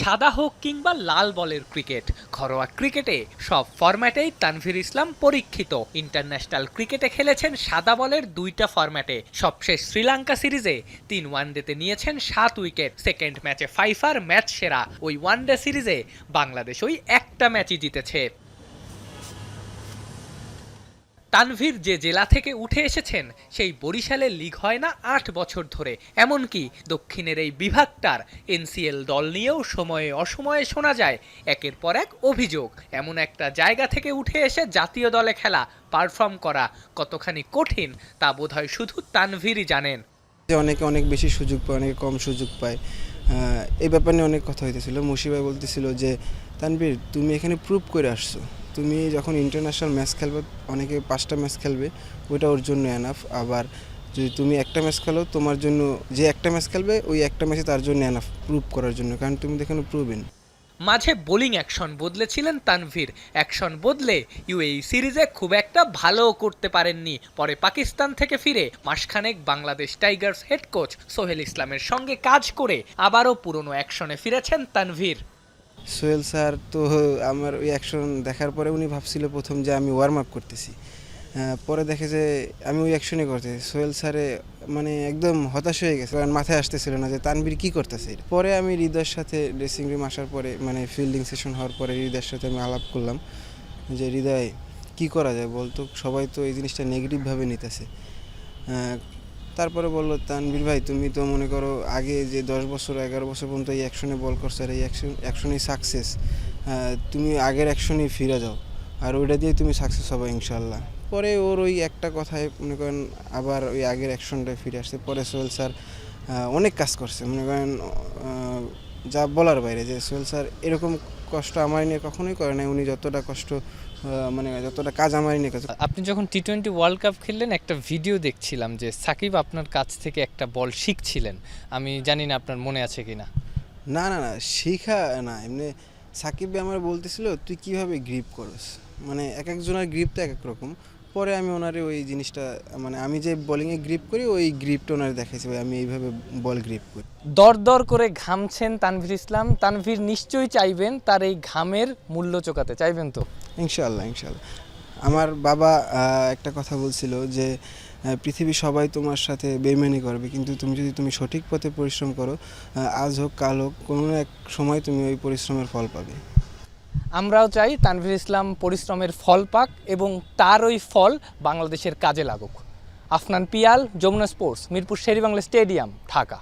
সাদা হোক কিংবা লাল বলের ক্রিকেট, ঘরোয়া ক্রিকেটে সব ফরম্যাটেই তানভীর ইসলাম পরীক্ষিত। ইন্টারন্যাশনাল ক্রিকেটে খেলেছেন সাদা বলের দুইটা ফরম্যাটে। সবশেষ শ্রীলঙ্কা সিরিজে তিন ওয়ানডেতে নিয়েছেন সাত উইকেট। সেকেন্ড ম্যাচে ফাইফার ম্যাচ সেরা। ওই ওয়ানডে সিরিজে বাংলাদেশ ওই একটা ম্যাচই জিতেছে। তানভীর যে জেলা থেকে উঠে এসেছেন, সেই বরিশালে লিগ হয় না আট বছর ধরে। এমনকি দক্ষিণের এই বিভাগটার এনসিএল দল নিয়েও সময়ে অসময়ে শোনা যায় একের পর এক অভিযোগ। এমন একটা জায়গা থেকে উঠে এসে জাতীয় দলে খেলা, পারফর্ম করা কতখানি কঠিন, তা বোধহয় শুধু তানভীরই জানেন। অনেকে অনেক বেশি সুযোগ পায়, অনেকে কম সুযোগ পায়। এই ব্যাপার অনেক কথা হইতেছিল। মুশিবাই বলতেছিল যে, তানভীর, তুমি এখানে প্রুভ করে আসছো। তুমি যখন ইন্টারন্যাশনাল ম্যাচ খেলবে, অনেকে পাঁচটা ম্যাচ খেলবে, ওইটা ওর জন্য এনাফ আবার যদি তুমি একটা ম্যাচ খেলো, তোমার জন্য যে একটা ম্যাচ খেলবে, ওই একটা ম্যাচে তার জন্য এনাফ প্রুভ করার জন্য। কারণ তুমি তো এখানে প্রুভেন মাঝে বোলিং অ্যাকশন বদলেছিলেন তানভীর। অ্যাকশন বদলে ইউএই সিরিজে খুব একটা ভালো করতে পারেননি। পরে পাকিস্তান থেকে ফিরে মাসখানেক Bangladesh Tigers head coach Sohel ইসলামের সঙ্গে কাজ করে আবারও পুরনো অ্যাকশনে ফিরেছেন তানভীর। সোহেল স্যার তো আমার ওই অ্যাকশন দেখার পরে উনি ভাবছিল প্রথম যে আমি ওয়ার্ম আপ করতেছি। পরে দেখে যে আমি ওই অ্যাকশনই করতেছি। সোহেল স্যারে মানে একদম হতাশ হয়ে গেছে কারণ মাথায় আসতেছিল না যে তানবির কি করতেছে পরে আমি হৃদয়ের সাথে ড্রেসিং রুম আসার পরে মানে ফিল্ডিং সেশন হওয়ার পরে হৃদয়ের সাথে আমি আলাপ করলাম যে, হৃদয়, কি করা যায় বলতো? সবাই তো এই জিনিসটা নেগেটিভভাবে নিতেছে। তারপরে বলল তানবীর ভাই, তুমি তো মনে করো আগে যে দশ বছর, এগারো বছর পর্যন্ত এই অ্যাকশনে বল করছ, আর এই অ্যাকশন অ্যাকশনেই সাকসেস তুমি আগের অ্যাকশনেই ফিরে যাও, আর ওইটা দিয়ে তুমি সাকসেস হবে ইনশাল্লাহ। পরে ওর ওই একটা কথায় মনে করেন আবার ওই আগের অ্যাকশনটায় ফিরে আসছে। পরে সোহেল স্যার অনেক কাজ করছে। মনে করেন যা বলার বাইরে যে সোহেল স্যার এরকম কষ্ট আমার নিয়ে কখনোই করে নাই। উনি যতটা কষ্ট মানে যতটা কাজ আমার নিয়ে করেছে। আপনি যখন টি টোয়েন্টি ওয়ার্ল্ড কাপ খেললেন একটা ভিডিও দেখছিলাম যে সাকিব আপনার কাছ থেকে একটা বল শিখছিলেন। আমি জানি না আপনার মনে আছে কি না না না না শিখা না এমনি সাকিব আমার বলতেছিল তুই কীভাবে গ্রিপ করস? মানে এক একজনের গ্রিপ তো এক এক রকম। পরে আমি ওনারে ওই জিনিসটা মানে আমি যে বোলিংয়ে গ্রিপ করি ওই গ্রিপটা ওনারে দেখাইছি ভাই আমি এইভাবে বল গ্রিপ করি। দর দর করে ঘামছেন তানভীর ইসলাম। তানভীর নিশ্চয়ই চাইবেন তার এই ঘামের মূল্য চোকাতে চাইবেন তো? ইনশাল্লাহ ইনশাল্লাহ আমার বাবা একটা কথা বলছিল যে পৃথিবী সবাই তোমার সাথে বেইমানি করবে কিন্তু তুমি যদি তুমি সঠিক পথে পরিশ্রম করো আজ হোক কাল হোক কোনো এক সময় তুমি ওই পরিশ্রমের ফল পাবে। আমরাও চাই তানভীর ইসলাম পরিশ্রমের ফল পাক এবং তার ওই ফল বাংলাদেশের কাজে লাগুক। Afnan Piyal, Jamuna sports, Mirpur Sher-e-Bangla stadium, Dhaka.